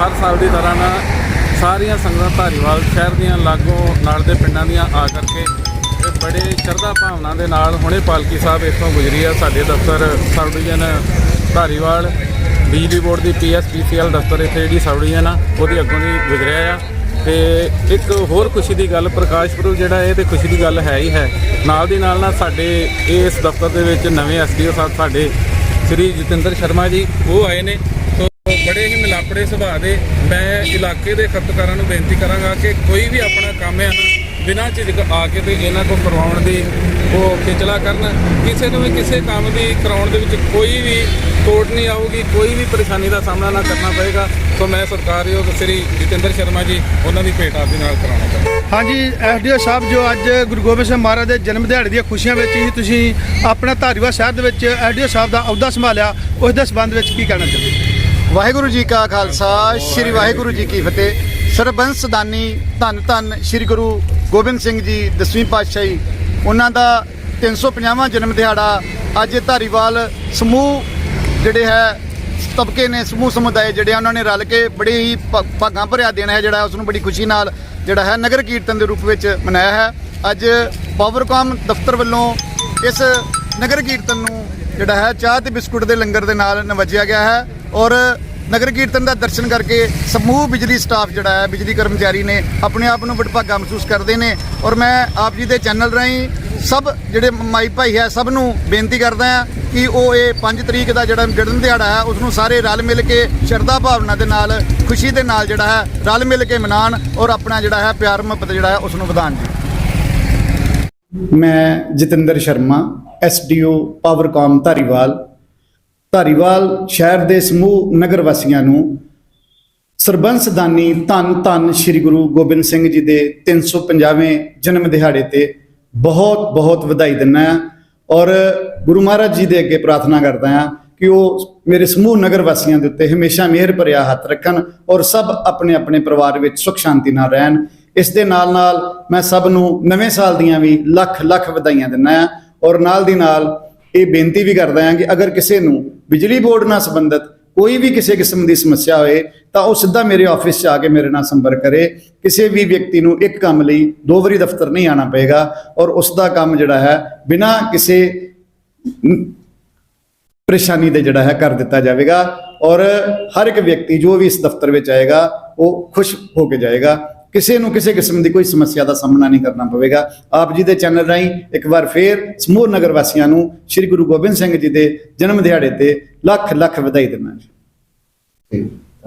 ਹਰ ਸਾਲ ਦੀ ਤਰ੍ਹਾਂ ਨਾ ਸਾਰੀਆਂ ਸੰਗਤਾਂ ਧਾਰੀਵਾਲ ਸ਼ਹਿਰ ਦੀਆਂ ਲਾਗੋਂ ਨਾਲ ਦੇ ਪਿੰਡਾਂ ਦੀਆਂ ਆ ਕਰਕੇ ਤੇ ਬੜੇ ਸ਼ਰਧਾ ਭਾਵਨਾ ਦੇ ਨਾਲ ਹੁਣੇ ਪਾਲਕੀ ਸਾਹਿਬ ਇੱਥੋਂ ਗੁਜ਼ਰੀ ਆ ਸਾਡੇ ਦਫ਼ਤਰ ਸਬ ਡਿਵੀਜ਼ਨ ਧਾਰੀਵਾਲ, ਬਿਜਲੀ ਬੋਰਡ ਦੀ ਪੀਐਸਪੀਸੀਐਲ ਦਫ਼ਤਰ ਇੱਥੇ ਜਿਹੜੀ ਸਬ ਡਿਵੀਜ਼ਨ ਆ, ਉਹਦੀ ਅੱਗੋਂ ਦੀ ਗੁਜ਼ਰਿਆ ਆ। ਤੇ ਇੱਕ ਹੋਰ ਖੁਸ਼ੀ ਦੀ ਗੱਲ ਪ੍ਰਕਾਸ਼ ਪੁਰਬ ਜਿਹੜਾ ਇਹ ਤੇ ਖੁਸ਼ੀ ਦੀ ਗੱਲ ਹੈ ਹੀ ਹੈ। ਨਾਲ ਦੀ ਨਾਲ ਨਾਲ ਸਾਡੇ ਇਸ ਦਫ਼ਤਰ ਦੇ ਵਿੱਚ ਨਵੇਂ ਐਸਡੀਓ ਸਾਹਿਬ, ਸਾਡੇ ਸ੍ਰੀ ਜਤਿੰਦਰ ਸ਼ਰਮਾ ਜੀ, ਉਹ ਆਏ ਨੇ। ਸੋ ਬੜੇ ਮਿਲਾਪੜੇ ਸੁਭਾਅ ਦੇ। ਮੈਂ ਇਲਾਕੇ ਦੇ ਖਪਤਕਾਰਾਂ ਨੂੰ ਬੇਨਤੀ ਕਰਾਂਗਾ ਕਿ ਕੋਈ ਵੀ ਆਪਣਾ ਕੰਮ ਹੈ ਨਾ, ਬਿਨਾਂ ਝਿਜਕ ਆ ਕੇ ਤੇ ਇਹਨਾਂ ਕੋਲ ਕਰਵਾਉਣ ਦੀ ਉਹ ਖੇਚਲਾ ਕਰਨ। ਕਿਸੇ ਨੂੰ ਵੀ ਕਿਸੇ ਕੰਮ ਦੀ ਕਰਾਉਣ ਦੇ ਵਿੱਚ ਕੋਈ ਵੀ ਕੋਟ ਨਹੀਂ ਆਊਗੀ, ਕੋਈ ਵੀ ਪਰੇਸ਼ਾਨੀ ਦਾ ਸਾਹਮਣਾ ਨਾ ਕਰਨਾ ਪਏਗਾ। ਸੋ ਮੈਂ ਸਰਕਾਰਯੋਗ ਸ੍ਰੀ ਜਤਿੰਦਰ ਸ਼ਰਮਾ ਜੀ, ਉਹਨਾਂ ਦੀ ਭੇਟ ਆਪਦੇ ਨਾਲ ਕਰਾਉਣਾ ਚਾਹੁੰਦਾ ਹਾਂਜੀ, ਐਸਡੀਓ ਸਾਹਿਬ, ਜੋ ਅੱਜ ਗੁਰੂ ਗੋਬਿੰਦ ਸਿੰਘ ਮਹਾਰਾਜ ਦੇ ਜਨਮ ਦਿਹਾੜੇ ਦੀਆਂ ਖੁਸ਼ੀਆਂ ਵਿੱਚ ਹੀ ਤੁਸੀਂ ਆਪਣਾ ਧਾਰੀਵਾ ਸ਼ਹਿਰ ਦੇ ਵਿੱਚ ਐਸਡੀਓ ਸਾਹਿਬ ਦਾ ਅਹੁਦਾ ਸੰਭਾਲਿਆ, ਉਸ ਦੇ ਸੰਬੰਧ ਵਿੱਚ ਕੀ ਕਹਿਣਾ ਚਾਹੁੰਦੇ ਵਾਹਿਗੁਰੂ ਜੀ ਕਾ ਖਾਲਸਾ ਸ੍ਰੀ ਵਾਹਿਗੁਰੂ ਜੀ ਕੀ ਫਤਿਹ। ਸਰਬੰਸ ਦਾਨੀ ਧੰਨ ਧੰਨ ਸ੍ਰੀ ਗੁਰੂ ਗੋਬਿੰਦ ਸਿੰਘ ਜੀ ਦਸਵੀਂ ਪਾਤਸ਼ਾਹੀ। ਉਹਨਾਂ ਦਾ 350ਵਾਂ ਜਨਮ ਦਿਹਾੜਾ ਅੱਜ ਧਾਰੀਵਾਲ ਸਮੂਹ ਜਿਹੜੇ ਹੈ ਤਬਕੇ ਨੇ ਸਮੂਹ ਸਮੁਦਾਇ ਜਿਹੜੇ ਆ, ਉਹਨਾਂ ਨੇ ਰਲ ਕੇ ਬੜੇ ਹੀ ਭ- ਭਾਗਾਂ ਭਰਿਆ ਦਿਨ ਹੈ ਜਿਹੜਾ ਉਸ ਨੂੰ ਬੜੀ ਖੁਸ਼ੀ ਨਾਲ ਜਿਹੜਾ ਹੈ ਨਗਰ ਕੀਰਤਨ ਦੇ ਰੂਪ ਵਿੱਚ ਮਨਾਇਆ ਹੈ। ਅੱਜ ਪਾਵਰਕਾਮ ਦਫ਼ਤਰ ਵੱਲੋਂ ਇਸ ਨਗਰ ਕੀਰਤਨ ਨੂੰ ਜਿਹੜਾ ਹੈ ਚਾਹ ਤੇ ਬਿਸਕੁਟ ਦੇ ਲੰਗਰ ਦੇ ਨਾਲ ਨਵਾਜਿਆ ਗਿਆ ਹੈ ਔਰ ਨਗਰ ਕੀਰਤਨ ਦਾ ਦਰਸ਼ਨ ਕਰਕੇ ਸਮੂਹ ਬਿਜਲੀ ਸਟਾਫ ਜਿਹੜਾ ਹੈ, ਬਿਜਲੀ ਕਰਮਚਾਰੀ ਨੇ ਆਪਣੇ ਆਪ ਨੂੰ ਵਡਭਾਗਾ ਮਹਿਸੂਸ ਕਰਦੇ ਨੇ ਔਰ ਮੈਂ ਆਪ ਜੀ ਦੇ ਚੈਨਲ ਰਾਹੀਂ ਸਭ ਜਿਹੜੇ ਮਾਈ ਭਾਈ ਹੈ, ਸਭ ਨੂੰ ਬੇਨਤੀ ਕਰਦਾ ਹਾਂ ਕਿ ਉਹ ਇਹ 5 ਤਰੀਕ ਦਾ ਜਿਹੜਾ ਜਨਮ ਦਿਹਾੜਾ ਹੈ ਉਸ ਨੂੰ ਸਾਰੇ ਰਲ ਮਿਲ ਕੇ ਸ਼ਰਧਾ ਭਾਵਨਾ ਦੇ ਨਾਲ, ਖੁਸ਼ੀ ਦੇ ਨਾਲ ਜਿਹੜਾ ਹੈ, ਰਲ ਮਿਲ ਕੇ ਮਨਾਉਣ ਔਰ ਆਪਣਾ ਜਿਹੜਾ ਹੈ, ਪਿਆਰ ਮੁਹੱਬਤ ਜਿਹੜਾ ਹੈ ਉਸ ਨੂੰ ਵਧਾਉਣ ਜੀ। ਮੈਂ ਜਤਿੰਦਰ ਸ਼ਰਮਾ ਐਸਡੀਓ ਪਾਵਰਕਾਮ ਧਾਰੀਵਾਲ। ਧਾਰੀਵਾਲ ਸ਼ਹਿਰ ਦੇ ਸਮੂਹ ਨਗਰ ਵਾਸੀਆਂ ਨੂੰ ਸਰਬੰਸਦਾਨੀ ਧੰਨ ਧੰਨ ਸ੍ਰੀ ਗੁਰੂ ਗੋਬਿੰਦ ਸਿੰਘ ਜੀ ਦੇ 350ਵੇਂ ਜਨਮ ਦਿਹਾੜੇ ਤੇ ਬਹੁਤ ਬਹੁਤ ਵਧਾਈ ਦਿੰਦਾ ਹਾਂ ਔਰ ਗੁਰੂ ਮਹਾਰਾਜ ਜੀ ਦੇ ਅੱਗੇ ਪ੍ਰਾਰਥਨਾ ਕਰਦਾ ਹਾਂ ਕਿ ਉਹ ਮੇਰੇ ਸਮੂਹ ਨਗਰ ਵਾਸੀਆਂ ਦੇ ਉੱਤੇ ਹਮੇਸ਼ਾ ਮਿਹਰ ਭਰਿਆ ਹੱਥ ਰੱਖਣ ਔਰ ਸਭ ਆਪਣੇ ਆਪਣੇ ਪਰਿਵਾਰ ਵਿੱਚ ਸੁਖ ਸ਼ਾਂਤੀ ਨਾਲ ਰਹਿਣ। ਇਸ ਦੇ ਨਾਲ ਨਾਲ ਮੈਂ ਸਭ ਨੂੰ ਨਵੇਂ ਸਾਲ ਦੀਆਂ ਵੀ ਲੱਖ ਲੱਖ ਵਧਾਈਆਂ ਦਿੰਦਾ ਹਾਂ ਔਰ ਨਾਲ ਦੀ ਨਾਲ ਇਹ ਬੇਨਤੀ ਵੀ ਕਰਦਾ ਹਾਂ ਕਿ ਅਗਰ ਕਿਸੇ ਨੂੰ ਬਿਜਲੀ ਬੋਰਡ ਨਾਲ ਸੰਬੰਧਿਤ ਕੋਈ ਵੀ ਕਿਸੇ ਕਿਸਮ ਦੀ ਸਮੱਸਿਆ ਹੋਏ, ਤਾਂ ਉਹ ਸਿੱਧਾ ਮੇਰੇ ਆਫਿਸ 'ਚ ਆ ਕੇ ਮੇਰੇ ਨਾਲ ਸੰਪਰਕ ਕਰੇ। ਕਿਸੇ ਵੀ ਵਿਅਕਤੀ ਨੂੰ ਇੱਕ ਕੰਮ ਲਈ ਦੋ ਵਾਰੀ ਦਫ਼ਤਰ ਨਹੀਂ ਆਣਾ ਪਏਗਾ ਔਰ ਉਸ ਦਾ ਕੰਮ ਜਿਹੜਾ ਹੈ, ਬਿਨਾਂ ਕਿਸੇ ਪਰੇਸ਼ਾਨੀ ਦੇ ਜਿਹੜਾ ਹੈ ਕਰ ਦਿੱਤਾ ਜਾਵੇਗਾ ਔਰ ਹਰ ਇੱਕ ਵਿਅਕਤੀ ਜੋ ਵੀ ਇਸ ਦਫ਼ਤਰ ਵਿੱਚ ਆਏਗਾ, ਉਹ ਖੁਸ਼ ਹੋ ਕੇ ਜਾਏਗਾ। ਕਿਸੇ ਨੂੰ ਕਿਸੇ ਕਿਸਮ ਦੀ ਕੋਈ ਸਮੱਸਿਆ ਦਾ ਸਾਹਮਣਾ ਨਹੀਂ ਕਰਨਾ ਪਵੇਗਾ। ਆਪ ਜੀ ਦੇ ਚੈਨਲ ਰਾਹੀਂ ਇੱਕ ਵਾਰ ਫੇਰ ਸਮੂਹ ਨਗਰ ਵਾਸੀਆਂ ਨੂੰ ਸ੍ਰੀ ਗੁਰੂ ਗੋਬਿੰਦ ਸਿੰਘ ਜੀ ਦੇ ਜਨਮ ਦਿਹਾੜੇ ਤੇ ਲੱਖ ਲੱਖ ਵਧਾਈ ਦਿੰਦਾ ਜੀ